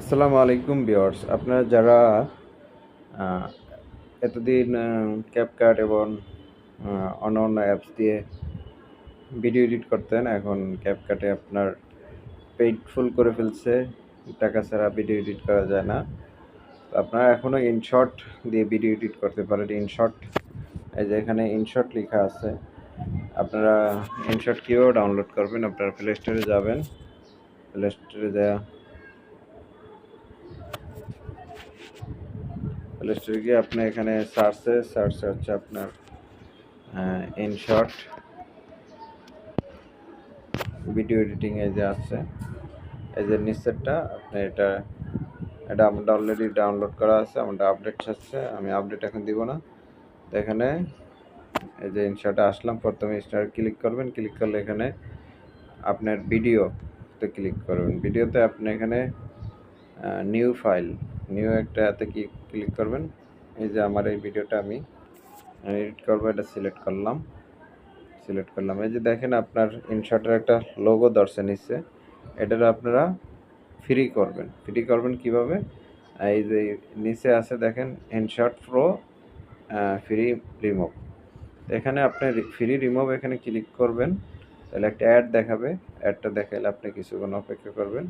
আসসালামু আলাইকুম ভিউয়ার্স। আপনারা যারা এতদিন ক্যাপকাট এবং অন্য অন্য অ্যাপস দিয়ে ভিডিও এডিট করতেন, এখন ক্যাপকাটে আপনার পেইড ফুল করে ফেলছে, টাকা ছাড়া ভিডিও এডিট করা যায় না। আপনারা এখনও ইনশর্ট দিয়ে ভিডিও এডিট করতে পারেন। ইনশর্ট এই যে এখানে ইনশর্ট লেখা আছে। আপনারা ইনশর্ট কীভাবে ডাউনলোড করবেন, আপনারা প্লে স্টোরে যাবেন। প্লে স্টোরে যাওয়া প্লে স্টোরে গিয়ে আপনি এখানে সার্চে সার্চে হচ্ছে আপনার ইনশর্ট ভিডিও এডিটিং এই যে আছে, এই যে নিচেরটা, আপনি এটা এটা আমাদের অলরেডি ডাউনলোড করা আছে, আমাদের আপডেট চাচ্ছে আমি আপডেট এখন দিব না। তো এখানে এই যে ইনশর্টে আসলাম, প্রথমে স্টার ক্লিক করবেন ক্লিক করলে এখানে আপনার ভিডিওতে ক্লিক করবেন। ভিডিওতে আপনি এখানে নিউ ফাইল নিউ একটা এতে কি ক্লিক করবেন। এই যে আমার এই ভিডিওটা আমি এডিট করব, এটা সিলেক্ট করলাম। সিলেক্ট করলাম। এই যে দেখেন আপনার ইনশর্টের একটা লোগো ধরছে নিচ্ছে এটার আপনারা ফ্রি করবেন। ফ্রি করবেন কীভাবে? এই যে নিচে আছে দেখেন ইনশর্ট প্রো ফ্রি রিমুভ এখানে আপনি ফ্রি রিমুভ এখানে ক্লিক করবেন। তাহলে একটা অ্যাড দেখাবে। অ্যাডটা দেখাইলে আপনি কিছুক্ষণ অপেক্ষা করবেন।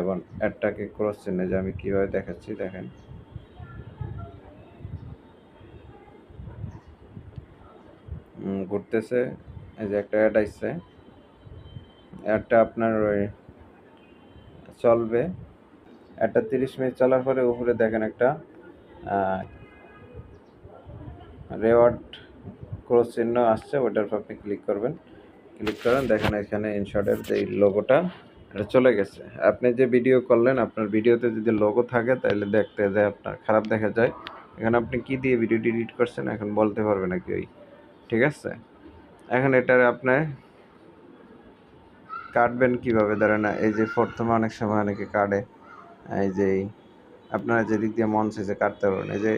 এবং অ্যাডটাকে ক্রস চিহ্নে যে আমি কীভাবে দেখাচ্ছি দেখেন। ঘুরতেছে। এই যে একটা অ্যাড আসছে অ্যাডটা আপনার ওই চলবে। একটা তিরিশ মিনিট চলার পরে উপরে দেখেন একটা রেওয়ার্ড ক্রস চিহ্ন আসছে, ওটার আপনি ক্লিক করবেন। ক্লিক করেন, দেখেন এখানে ইনশর্টের যে লোগোটা এটা চলে গেছে। আপনি যে ভিডিও করলেন, আপনার ভিডিওতে যদি লোগো থাকে, তাহলে দেখতে যায় আপনার, খারাপ দেখা যায়। এখানে আপনি কি দিয়ে ভিডিও এডিট করছেন, এখন বলতে পারবে না কেউই ঠিক আছে? এখন এটার আপনি কাটবেন কীভাবে? ধরেন, এই যে প্রথমে অনেক সময় অনেকে কাটে। এই যে আপনারা যেদিক দিয়ে মন চাইছে কাটতে পারবেন। এই যে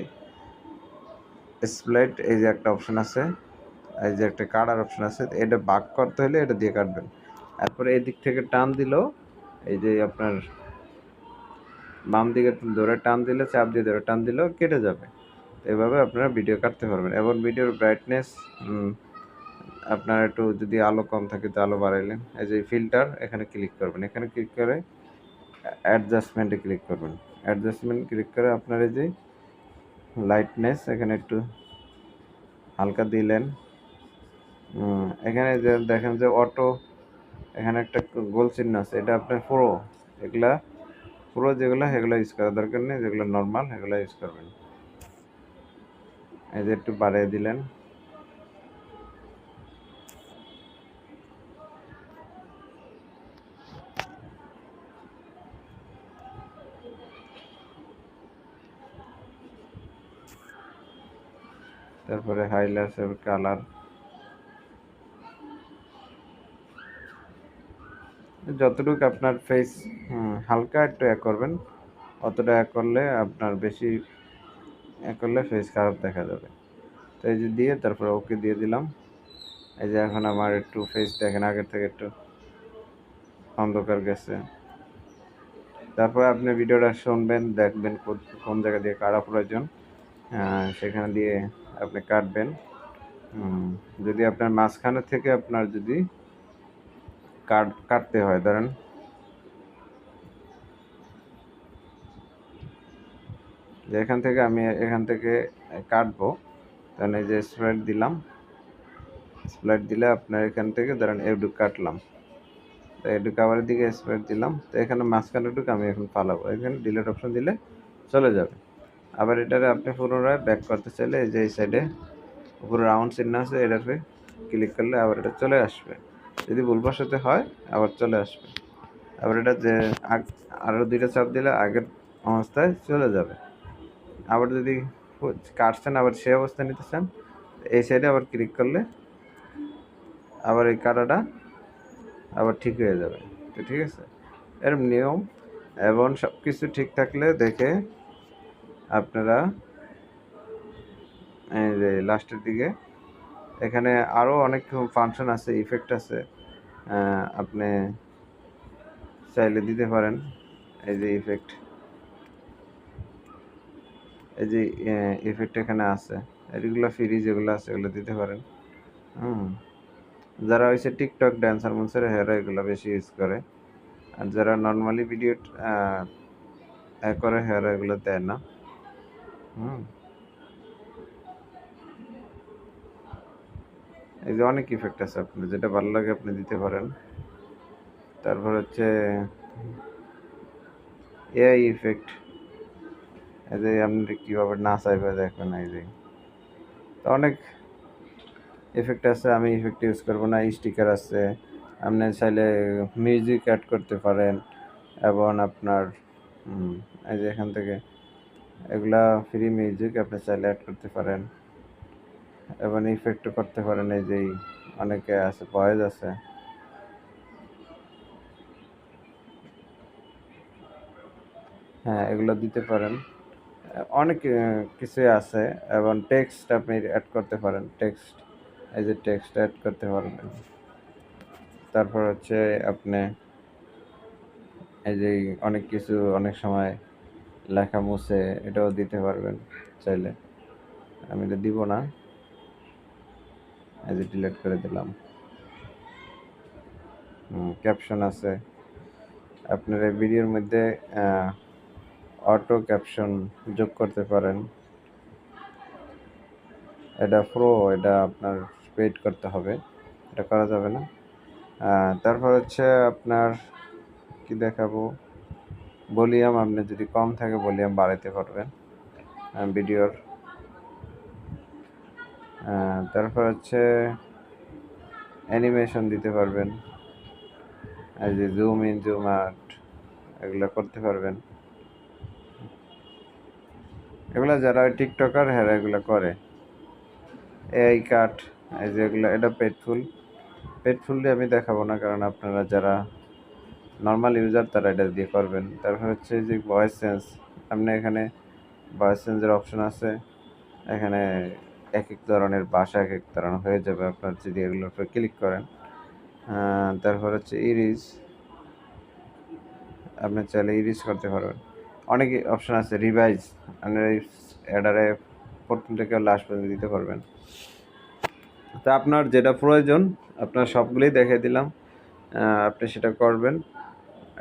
স্প্লাইট এই যে একটা অপশন আছে। এই যে একটা কাটার অপশন আছে। এটা বাক করতে হলে এটা দিয়ে কাটবেন। তারপরে এই দিক থেকে টান দিলেও এই যে আপনার বাম দিকে ধরে টান দিলে, চাপ দিয়ে ধরে টান দিলেও কেটে যাবে। এভাবে আপনারা ভিডিও কাটতে পারবেন। এবং ভিডিওর ব্রাইটনেস আপনার একটু যদি আলো কম থাকে তো আলো বাড়াইলেন এই যে ফিল্টার এখানে ক্লিক করবেন। এখানে ক্লিক করে অ্যাডজাস্টমেন্টে ক্লিক করবেন। অ্যাডজাস্টমেন্ট ক্লিক করে আপনার এই যে লাইটনেস এখানে একটু হালকা দিলেন। এখানে যে দেখেন যে অটো এখানে একটা গোল চিহ্ন আছে। এটা আপনার পুরো এগুলা পুরো যেগুলো সেগুলো ইউজ করার দরকার নেই। যেগুলো নর্মাল সেগুলো ইউজ করবেন। এই যে একটু বাড়িয়ে দিলেন। তারপরে হাইলাইটস কালার। যতটুকু আপনার ফেস হালকা একটু এক করবেন, অতটা এক করলে আপনার বেশি করলে ফেস খারাপ দেখা যাবে। তো এই যে দিয়ে তারপরে ওকে দিয়ে দিলাম। এই যে এখন আমার একটু ফেস দেখেন, আগের থেকে একটু অন্ধকার গেছে। তারপরে আপনি ভিডিওটা শুনবেন, দেখবেন কোন- জায়গা দিয়ে কাটা প্রয়োজন। সেখানে দিয়ে আপনি কাটবেন। যদি আপনার মাঝখানে থেকে আপনার যদি কাট, কাটতে হয়, ধরেন যে এখান থেকে আমি এখান থেকে কাটবো। তাহলে যে স্প্রাইট দিলাম। স্প্রাইট দিলে আপনার এখান থেকে ধরেন এডুক কাটলাম। তো এডুক আবার দিকে স্প্রাইট দিলাম। তো এখানে মাঝখানেটুকু আমি এখন পালাবো। এখানে ডিলেট অপশন দিলে চলে যাবে। আবার এটারে আপনি পুনরায় ব্যাক করতে চাইলে এই যে এই সাইডে উপরে রাউন্ড চিহ্ন আছে, এটাতে ক্লিক করলে আবার এটা চলে আসবে। যদি ভুলবশতে হয়, আবার চলে আসবে। আবার এটা যে আরও দুইটা চাপ দিলে আগের অবস্থায় চলে যাবে। আবার যদি কাটছেন, আবার সেই অবস্থায় নিতে চান এই সাইডে আবার ক্লিক করলে আবার এই কাটাটা আবার ঠিক হয়ে যাবে। তো ঠিক আছে? এর নিয়ম এবং সব কিছু ঠিক থাকলে দেখে আপনারা এই যে লাস্টের দিকে, এখানে আরও অনেক ফাংশন আছে ইফেক্ট আছে আপনি চাইলে দিতে পারেন। এই যে ইফেক্ট এই যে ইফেক্ট এখানে আছে। এগুলো ফ্রি যেগুলো আছে, এগুলো দিতে পারেন। হুম। যারা হয়েছে টিকটক ড্যান্সার মনসার হেরা এগুলো বেশি ইউজ করে। আর যারা নর্মালি ভিডিও করে হেরা এগুলো দেয় না। হুম। এই যে অনেক ইফেক্ট আছে আপনার, যেটা ভালো লাগে আপনি দিতে পারেন। তারপর হচ্ছে এআই ইফেক্ট এই যে আপনি কীভাবে নাচাইবে দেখবেন এই যে। তো অনেক এফেক্ট আছে, আমি ইফেক্ট ইউজ করব না স্টিকার আছে। আপনি চাইলে মিউজিক অ্যাড করতে পারেন, এবং আপনার এই যে এখান থেকে এগুলা ফ্রি মিউজিক আপনি চাইলে অ্যাড করতে পারেন। এবং ইফেক্টও করতে পারেন, এই যে অনেকে আছে ভয়েস আছে। হ্যাঁ এগুলো দিতে পারেন। অনেক কিছুই আছে এবং টেক্সট আপনি অ্যাড করতে পারেন টেক্সট এই যে টেক্সট অ্যাড করতে পারবেন তারপর হচ্ছে আপনি এই যে অনেক কিছু অনেক সময় লেখা মুছে এটাও দিতে পারবেন চাইলে। আমি এটা দিব না। এই যে ডিলিট করে দিলাম। ক্যাপশন আছে। আপনার এই ভিডিওর মধ্যে অটো ক্যাপশন যোগ করতে পারেন। এটা প্রো এটা আপনার পেড করতে হবে। এটা করা যাবে না। তারপর হচ্ছে আপনার কি দেখাবো? ভলিউম, আপনি যদি কম থাকে ভলিউম বাড়াতে পারবেন ভিডিওর। তারপর হচ্ছে অ্যানিমেশন দিতে পারবেন। এই যে জুম ইন জুম আউট এগুলো করতে পারবেন। এগুলো যারা ওই টিকটকার হ্যাঁ এগুলো করে। এআই কাট এই যে এগুলো, এটা পেটফুল পেটফুল আমি দেখাবো না, কারণ আপনারা যারা নর্মাল ইউজার তারা এটা দিয়ে করবেন। তারপর হচ্ছে যে ভয়েস চেঞ্জ আপনি এখানে ভয়েস চেঞ্জের অপশন আছে। এখানে এক এক ধরনের ভাষা এক এক ধরনের হয়ে যাবে আপনার যদি এগুলোর উপরে ক্লিক করেন। তারপর হচ্ছে ইরিজ আপনি চাইলে ইরিজ করতে পারবেন। অনেক অপশন আছে রিভাইজ আপনার এই প্রথম থেকে লাস্ট পর্যন্ত দিতে পারবেন। তা আপনার যেটা প্রয়োজন, আপনার সবগুলোই দেখিয়ে দিলাম। আপনি সেটা করবেন।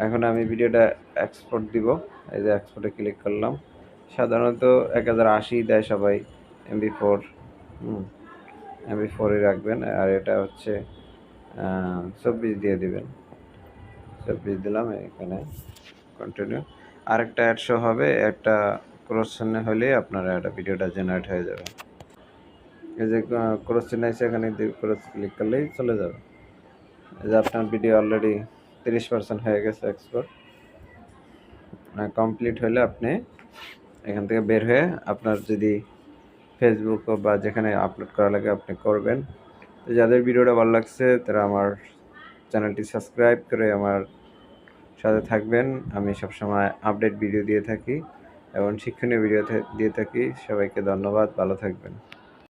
এখন আমি ভিডিওটা এক্সপোর্ট দিব। এই যে এক্সপোর্টে ক্লিক করলাম। সাধারণত এক হাজার আশি দেয় সবাই এমবি ফোর এমবি ফোরই রাখবেন। আর এটা হচ্ছে চব্বিশ দিয়ে দিবেন। চব্বিশ দিলাম এখানে। কন্টিনিউ আরেকটা অ্যাড শো হবে। একটা ক্রস চিহ্ন হলে আপনার একটা ভিডিওটা জেনারেট হয়ে যাবে। এই যে ক্রস চিহ্ন আছে, এখানে ক্রস ক্লিক করলেই চলে যাবে। এই যে আপনার ভিডিও অলরেডি তিরিশ পার্সেন্ট হয়ে গেছে এক্সপোর্ট কমপ্লিট হলে আপনি এখান থেকে বের হয়ে আপনার যদি ফেসবুক বা যেখানে আপলোড করা লাগে আপনি করবেন। যাদের ভিডিওটা ভালো লাগছে, তারা আমার চ্যানেলটি সাবস্ক্রাইব করে আমার সাথে থাকবেন। আমি সবসময় আপডেট ভিডিও দিয়ে থাকি। এবং শিক্ষণীয় ভিডিও দিয়ে থাকি। সবাইকে ধন্যবাদ ভালো থাকবেন।